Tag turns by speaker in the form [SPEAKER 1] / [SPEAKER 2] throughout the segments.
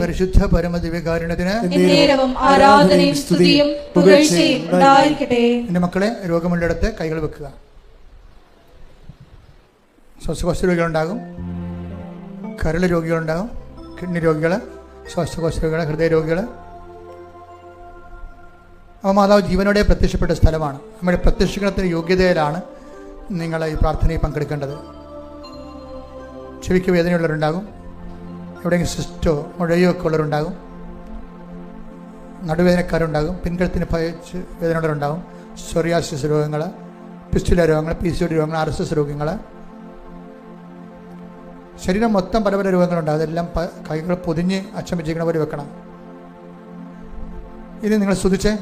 [SPEAKER 1] പരിശുദ്ധ പരമദിവ്യകാരണത്തിന് എന്റെ മക്കളെ രോഗമുള്ളിടത്ത് കൈകൾ വെക്കുക. ശ്വാസകോശ രോഗികളുണ്ടാകും കരൾ രോഗികളുണ്ടാകും കിഡ്നി രോഗികൾ ശ്വാസകോശ രോഗികൾ ഹൃദയ രോഗികൾ അവ മാതാവ് ജീവനോടെ പ്രത്യക്ഷപ്പെട്ട സ്ഥലമാണ്. നമ്മുടെ പ്രത്യക്ഷത്തിന് യോഗ്യതയിലാണ് നിങ്ങൾ ഈ പ്രാർത്ഥനയിൽ പങ്കെടുക്കേണ്ടത്? ചെവിക്ക് വേദനയുള്ളവരുണ്ടാകും. എവിടെയെങ്കിലും സിസ്റ്റോ മുഴയോ ഒക്കെ ഉള്ളവരുണ്ടാകും. നടുവേദനക്കാരുണ്ടാകും. പിൻകഴുത്തിന് ഭയച്ച് വേദനയുള്ളവരുണ്ടാകും. സൊറിയാസിസ് രോഗങ്ങൾ പിസ്റ്റുല രോഗങ്ങൾ പി സി ഡി രോഗങ്ങൾ ആർ എസ് എസ് രോഗങ്ങൾ ശരീരം മൊത്തം പല പല രോഗങ്ങളുണ്ടാകും അതെല്ലാം കൈകൾ പൊതിഞ്ഞ് അച്ഛൻ വെച്ചിരിക്കണ പോലെ വെക്കണം. ഇനി നിങ്ങൾ സ്തുതിച്ചേ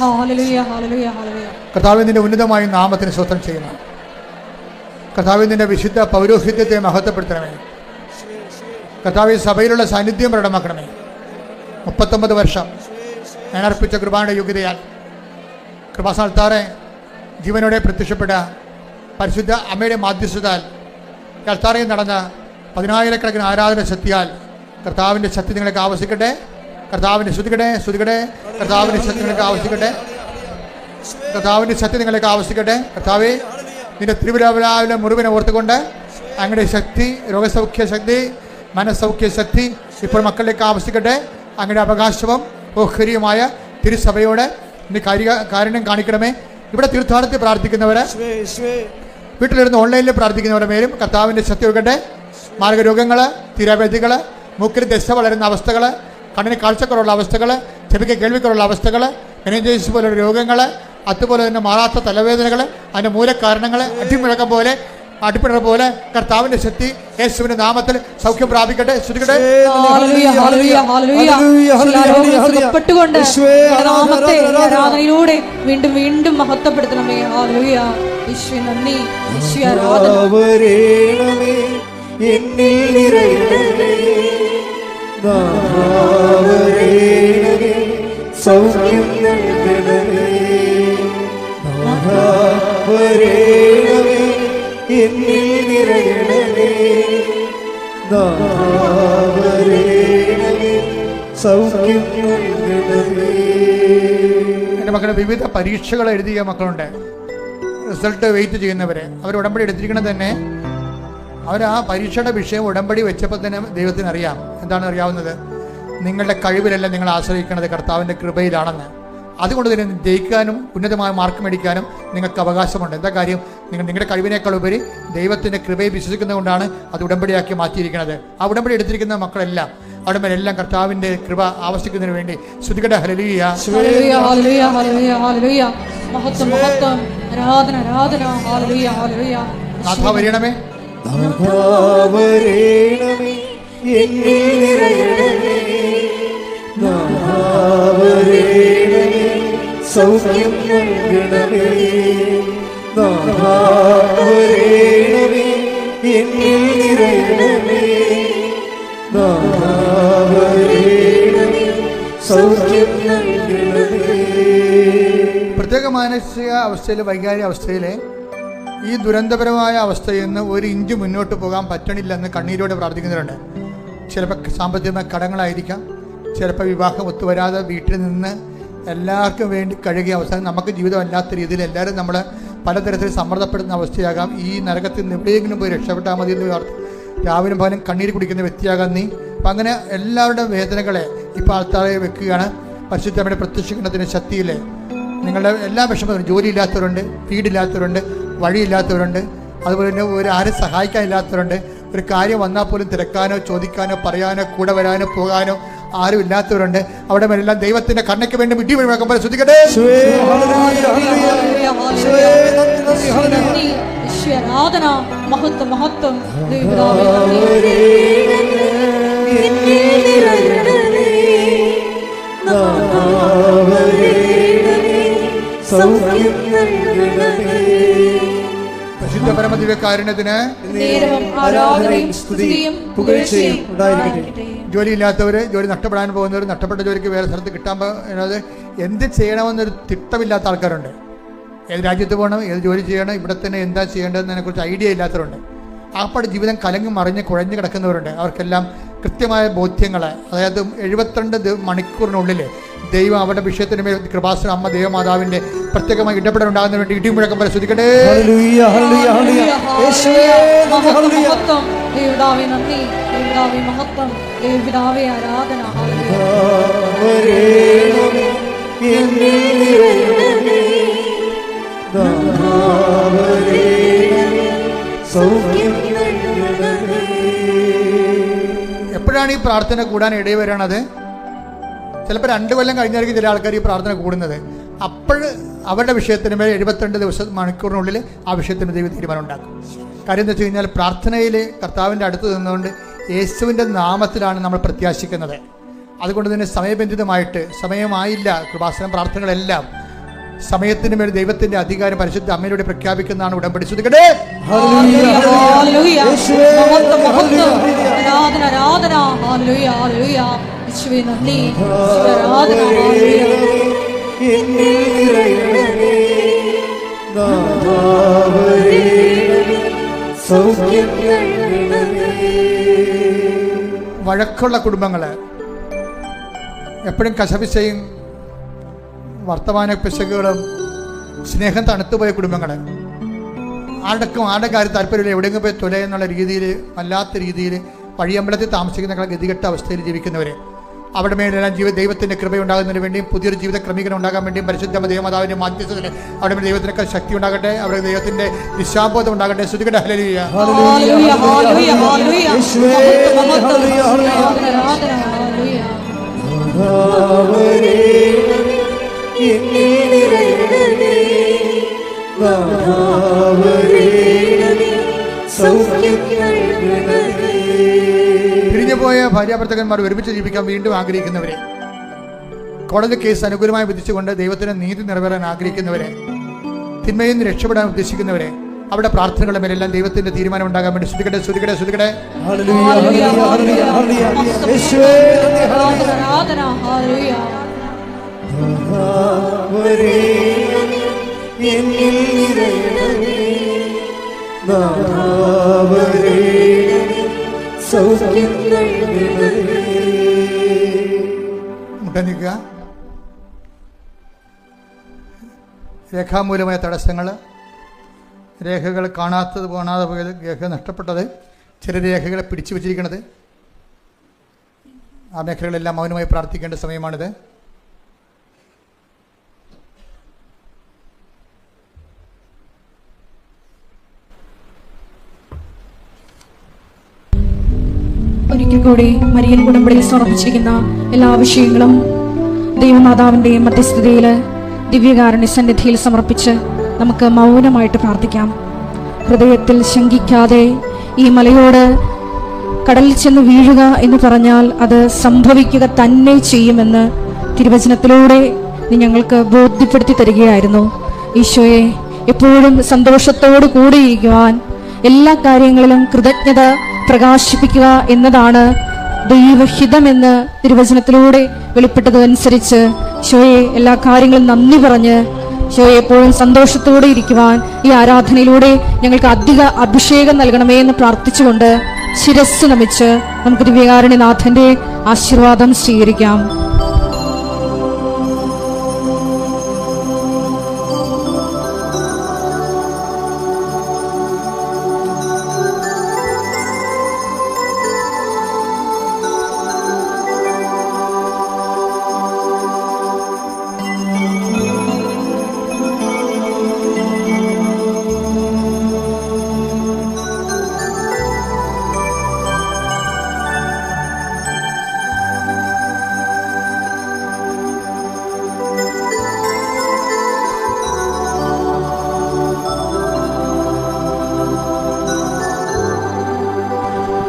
[SPEAKER 2] ഹാലലുയ ഹാലലുയ ഹാലലുയ
[SPEAKER 1] കർത്താവിന്റെ ഉന്നതമായ നാമത്തിന് സ്വത്രം ചെയ്യണം കർത്താവിന്റെ വിശുദ്ധ പൗരോഹിത്യത്തെ മഹത്വപ്പെടുത്തണമേ. കർത്താവ് സഭയിലുള്ള സാന്നിധ്യം പ്രകടമാക്കണമേ. മുപ്പത്തൊമ്പത് വർഷം ഞാൻ അർപ്പിച്ച കൃപായുടെ യോഗ്യതയാൽ കൃപാസ്ഥാനത്താറെ ജീവനോടെ പ്രത്യക്ഷപ്പെട്ട പരിശുദ്ധ അമ്മയുടെ മാധ്യസ്ഥതാൽ കർത്താറയിൽ നടന്ന പതിനായിരക്കണക്കിന് ആരാധന ശക്തിയാൽ കർത്താവിന്റെ ശക്തി നിങ്ങൾക്ക് ആവശ്യിക്കട്ടെ കർത്താവിന്റെ ശ്രുതിക്കട്ടെ ശ്രുതിക്കട്ടെ കർത്താവിന്റെ ശക്തി നിങ്ങൾക്ക് ആവശ്യിക്കട്ടെ കർത്താവിന്റെ ശക്തി നിങ്ങളേക്ക് ആവശ്യിക്കട്ടെ കർത്താവെ നിന്റെ തിരുവിലാവിലെ മുറിവിനെ ഓർത്തുകൊണ്ട് അങ്ങയുടെ ശക്തി രോഗസൗഖ്യ ശക്തി മനസ്സൗഖ്യ ശക്തി ഇപ്പോൾ മക്കളിലേക്ക് ആവശ്യിക്കട്ടെ അങ്ങയുടെ അവകാശവും ഓഹരിയുമായ തിരുസഭയോടെ നീ കാര്യ കാരുണ്യം കാണിക്കണമേ. ഇവിടെ തീർത്ഥാടനത്തിൽ പ്രാർത്ഥിക്കുന്നവരെ വീട്ടിലിരുന്ന് ഓൺലൈനിൽ പ്രാർത്ഥിക്കുന്നവരുടെ മേലും കർത്താവിന്റെ ശക്തി ഒഴുകട്ടെ. മാർഗരോഗങ്ങൾ തീരാവ്യാധികൾ മൂക്കിൽ ദശ വളരുന്ന അവസ്ഥകൾ കണ്ണിന് കാഴ്ചക്കുറവുള്ള അവസ്ഥകൾ ചെവിക്ക് കേൾവിക്കുറവുള്ള അവസ്ഥകൾ മെനഞ്ചൈസ് പോലുള്ള രോഗങ്ങൾ അതുപോലെ തന്നെ മാറാത്ത തലവേദനകൾ അതിന്റെ മൂലകാരണങ്ങൾ അടിമുഴക്കം പോലെ അടിപ്പിടർ പോലെ കർത്താവിന്റെ ശക്തി യേശുവിന്റെ നാമത്തിൽ സൗഖ്യം പ്രാപിക്കട്ടെ.
[SPEAKER 2] നാമത്തെ ആരാധനയിലൂടെ വീണ്ടും വീണ്ടും മഹത്വപ്പെടുത്തണമേ. നന്ദി.
[SPEAKER 3] എന്നിൽ നിറയണമേ. നാവരേണമേ നാവരേണമേ സൗഖ്യം
[SPEAKER 1] മക്കളെ വിവിധ പരീക്ഷകൾ എഴുതിയ മക്കളുണ്ട്. റിസൾട്ട് വെയിറ്റ് ചെയ്യുന്നവരെ. അവർ ഉടമ്പടി എടുത്തിരിക്കുന്നത് തന്നെ അവർ ആ പരീക്ഷയുടെ വിഷയം ഉടമ്പടി വെച്ചപ്പോൾ തന്നെ ദൈവത്തിന് അറിയാം. എന്താണ് അറിയാവുന്നത്? നിങ്ങളുടെ കഴിവിലല്ല നിങ്ങൾ ആശ്രയിക്കുന്നത്. കർത്താവിന്റെ കൃപയിലാണെന്ന്. അതുകൊണ്ട് തന്നെ ജയിക്കാനും ഉന്നതമായ മാർക്ക് മേടിക്കാനും നിങ്ങൾക്ക് അവകാശമുണ്ട്. എന്താ കാര്യം? നിങ്ങൾ നിങ്ങളുടെ കഴിവിനേക്കാൾ ഉപരി ദൈവത്തിന്റെ കൃപയെ വിശ്വസിക്കുന്നതുകൊണ്ടാണ് അത് ഉടമ്പടിയാക്കി മാറ്റിയിരിക്കുന്നത്. ആ ഉടമ്പടി എടുത്തിരിക്കുന്ന മക്കളെല്ലാം അവിടെ മേലെല്ലാം കർത്താവിന്റെ കൃപ ആവശ്യിക്കുന്നതിന് വേണ്ടി ശ്രുതികട ഹലലിയ
[SPEAKER 2] ഹല്ലേലൂയ ഹല്ലേലൂയ ഹല്ലേലൂയ ഹല്ലേലൂയ. മഹത്വം മഹത്വം. ആരാധന ആരാധന. ഹല്ലേലൂയ ഹല്ലേലൂയ.
[SPEAKER 1] നാഥ വരണമേ
[SPEAKER 3] നാവരേണമേ എന്നിൽ നിറയണമേ. സൗഖ്യം നൽകണമേ നാവരേണമേ എന്നിൽ നിറയണമേ. നാവരേണമേ സൗഖ്യം നൽകണമേ
[SPEAKER 1] പ്രത്യേക മാനസിക അവസ്ഥയിൽ വൈകാരിക അവസ്ഥയിൽ ഈ ദുരന്തപരമായ അവസ്ഥയിൽ നിന്ന് ഒരു ഇഞ്ച് മുന്നോട്ട് പോകാൻ പറ്റണില്ലെന്ന് കണ്ണീരോടെ പ്രാർത്ഥിക്കുന്നവരുണ്ട്. ചിലപ്പോൾ സാമ്പത്തികമായ കടങ്ങളായിരിക്കാം. ചിലപ്പോൾ വിവാഹം ഒത്തുവരാതെ വീട്ടിൽ നിന്ന് എല്ലാവർക്കും വേണ്ടി കഴുകിയ അവസാനം നമുക്ക് ജീവിതം അല്ലാത്ത രീതിയിൽ എല്ലാവരും നമ്മൾ പലതരത്തിൽ സമ്മർദ്ദപ്പെടുന്ന അവസ്ഥയാകാം. ഈ നരകത്തിൽ നിന്ന് എവിടെയെങ്കിലും പോയി രക്ഷപ്പെട്ടാൽ മതി എന്ന് രാവിലെ പകലും കണ്ണീര് കുടിക്കുന്ന വ്യക്തിയാകാം നീ. അപ്പം അങ്ങനെ എല്ലാവരുടെയും വേദനകളെ ഇപ്പോൾ ആൾക്കാരെ വെക്കുകയാണ്. പരിശുദ്ധമയുടെ പ്രത്യക്ഷീകരണത്തിന്റെ ശക്തിയിലെ നിങ്ങളുടെ എല്ലാ വിഷമത്തിനും ജോലിയില്ലാത്തവരുണ്ട് വീടില്ലാത്തവരുണ്ട് വഴിയില്ലാത്തവരുണ്ട്. അതുപോലെ തന്നെ ഒരു ആരും സഹായിക്കാനില്ലാത്തവരുണ്ട്. ഒരു കാര്യം വന്നാൽ പോലും തിരക്കാനോ ചോദിക്കാനോ പറയാനോ കൂടെ വരാനോ പോകാനോ ആരും ഇല്ലാത്തവരുണ്ട് അവിടെ എല്ലാം ദൈവത്തിന്റെ കണ്ണയ്ക്ക് വേണ്ടി മിട്ടി വഴിവാക്കുമ്പോൾ ശ്രദ്ധിക്കട്ടെ
[SPEAKER 2] ആരാധന മഹത്വം മഹത്വം.
[SPEAKER 3] സൗഖ്യം നൽകണമേ.
[SPEAKER 1] പരിശുദ്ധ പരമദിവ്യകാരുണ്യത്തിന് ജോലിയില്ലാത്തവര് ജോലി നഷ്ടപ്പെടാൻ പോകുന്നവർ നഷ്ടപ്പെട്ട ജോലിക്ക് വേറെ സ്ഥലത്ത് കിട്ടാൻ പോകുന്നത് എന്ത് ചെയ്യണമെന്നൊരു തിട്ടമില്ലാത്ത ആൾക്കാരുണ്ട്. ഏത് രാജ്യത്ത് പോകണം ഏത് ജോലി ചെയ്യണം ഇവിടെ തന്നെ എന്താ ചെയ്യേണ്ടതെന്നതിനെ കുറിച്ച് ഐഡിയ ഇല്ലാത്തവരുണ്ട്. ആപ്പാട് ജീവിതം കലങ്ങി മറിഞ്ഞ് കുഴഞ്ഞു കിടക്കുന്നവരുണ്ട്. അവർക്കെല്ലാം കൃത്യമായ ബോധ്യങ്ങൾ അതായത് എഴുപത്തിരണ്ട് മണിക്കൂറിനുള്ളിൽ ദൈവം അവരുടെ വിഷയത്തിന് മേൽ കൃപാസന അമ്മ ദേവമാതാവിന്റെ പ്രത്യേകമായി ഇടപെടൽ ഉണ്ടാകുന്ന വേണ്ടി ഇടിമുഴക്കം
[SPEAKER 3] നൽകണമേ
[SPEAKER 1] എപ്പോഴാണ് ഈ പ്രാർത്ഥന കൂടാൻ ഇടയിൽ വരണത് ചിലപ്പോൾ രണ്ട് കൊല്ലം കഴിഞ്ഞായിരിക്കും ചില ആൾക്കാർ ഈ പ്രാർത്ഥന കൂടുന്നത്. അപ്പോൾ അവരുടെ വിഷയത്തിന് മേൽ എഴുപത്തിരണ്ട് ദിവസം മണിക്കൂറിനുള്ളിൽ ആ വിഷയത്തിന് ദൈവം തീരുമാനം ഉണ്ടാക്കും. കാര്യം എന്താ വെച്ച് കഴിഞ്ഞാൽ പ്രാർത്ഥനയിൽ കർത്താവിന്റെ അടുത്ത് നിന്നുകൊണ്ട് യേശുവിന്റെ നാമത്തിലാണ് നമ്മൾ പ്രത്യാശിക്കുന്നത്. അതുകൊണ്ട് തന്നെ സമയബന്ധിതമായിട്ട് സമയമായില്ല കൃപാസനം പ്രാർത്ഥനകളെല്ലാം സമയത്തിന് മേൽ ദൈവത്തിന്റെ അധികാരം പരിശുദ്ധ അമ്മയിലൂടെ പ്രഖ്യാപിക്കുന്നതാണ് ഉടമ്പടി. ശ്രദ്ധിക്കട്ടെ?
[SPEAKER 2] ആരാധന ആരാധന. ഹല്ലേലൂയ ഹല്ലേലൂയ യേശുവേ നന്ദി
[SPEAKER 1] വഴക്കുള്ള കുടുംബങ്ങൾ എപ്പോഴും കശപിശയും വർത്തമാന പിശകുകളും സ്നേഹം തണുത്തുപോയ കുടുംബങ്ങൾ ആരുടെക്കും ആരുടെ കാര്യം താല്പര്യമില്ല എവിടെയെങ്കിലും പോയി തുല രീതിയിൽ വല്ലാത്ത രീതിയിൽ വഴിയമ്പലത്തിൽ താമസിക്കുന്ന ഗതികെട്ട അവസ്ഥയിൽ ജീവിക്കുന്നവർ അവിടെ മേലെല്ലാം ജീവ ദൈവത്തിന്റെ കൃപയുണ്ടാകുന്നതിന് വേണ്ടിയും പുതിയൊരു ജീവിത ക്രമീകരണം ഉണ്ടാകാൻ വേണ്ടിയും പരിശുദ്ധ ദൈവമാതാവിന്റെ മാധ്യസ്ഥത്തിൽ അവിടെ മേലെ ദൈവത്തിനൊക്കെ ശക്തി ഉണ്ടാകട്ടെ അവിടെ ദൈവത്തിന്റെ നിശാബോധം ഉണ്ടാകട്ടെ.
[SPEAKER 3] ശ്രുതികട ഹലലിയ സൗഖ്യം നൽകണമേ
[SPEAKER 1] പിരിഞ്ഞുപോയ ഭാര്യാഭർത്തകന്മാർ ഒരുമിച്ച് ജീവിക്കാൻ വീണ്ടും ആഗ്രഹിക്കുന്നവരെ കോടതി കേസ് അനുകൂലമായി വിധിച്ചുകൊണ്ട് ദൈവത്തിന് നീതി നിറവേറാൻ ആഗ്രഹിക്കുന്നവരെ തിന്മയിൽ നിന്ന് രക്ഷപ്പെടാൻ ഉദ്ദേശിക്കുന്നവരെ അവിടെ പ്രാർത്ഥനകളുടെ മേലെല്ലാം ദൈവത്തിന്റെ തീരുമാനം ഉണ്ടാകാൻ വേണ്ടി
[SPEAKER 2] ആരാധന ഹല്ലേലൂയ
[SPEAKER 3] വരേണമേ എന്നിൽ നിറയണമേ വരേണമേ സൗഖ്യം
[SPEAKER 1] രേഖാമൂലമായ തടസ്സങ്ങൾ രേഖകൾ കാണാത്തത് കാണാതെ പോയത് രേഖ നഷ്ടപ്പെട്ടത് ചില രേഖകളെ പിടിച്ചു വച്ചിരിക്കുന്നത്. ആ മേഖലകളെല്ലാം മൗനമായി പ്രാർത്ഥിക്കേണ്ട സമയമാണിത്.
[SPEAKER 2] ഒരിക്കൽ കൂടി മരിയൻ കുടുംബത്തിൽ സമർപ്പിച്ചിരിക്കുന്ന എല്ലാ വിഷയങ്ങളും ദൈവമാതാവിന്റെയും മധ്യസ്ഥതയിൽ ദിവ്യകാരുണ്യ സന്നിധിയിൽ സമർപ്പിച്ച് നമുക്ക് മൗനമായിട്ട് പ്രാർത്ഥിക്കാം. ഹൃദയത്തിൽ ശങ്കിക്കാതെ ഈ മലയോട് കടലിൽ ചെന്ന് വീഴുക എന്ന് പറഞ്ഞാൽ അത് സംഭവിക്കുക തന്നെ ചെയ്യുമെന്ന് തിരുവചനത്തിലൂടെ നീ ഞങ്ങൾക്ക് ബോധ്യപ്പെടുത്തി തരികയായിരുന്നു. ഈശോയെ എപ്പോഴും സന്തോഷത്തോടു കൂടിയിരിക്കുവാൻ എല്ലാ കാര്യങ്ങളിലും കൃതജ്ഞത പ്രകാശിപ്പിക്കുക എന്നതാണ് ദൈവഹിതമെന്ന് തിരുവചനത്തിലൂടെ വെളിപ്പെട്ടതനുസരിച്ച് ഷോയെ എല്ലാ കാര്യങ്ങളും നന്ദി പറഞ്ഞ് ഷോയെ എപ്പോഴും സന്തോഷത്തോടെ ഇരിക്കുവാൻ ഈ ആരാധനയിലൂടെ ഞങ്ങൾക്ക് അധിക അഭിഷേകം നൽകണമേ എന്ന് പ്രാർത്ഥിച്ചുകൊണ്ട് ശിരസ് നമിച്ച് നമുക്ക് ദിവ്യകാരുണ്യനാഥന്റെ ആശീർവാദം സ്വീകരിക്കാം.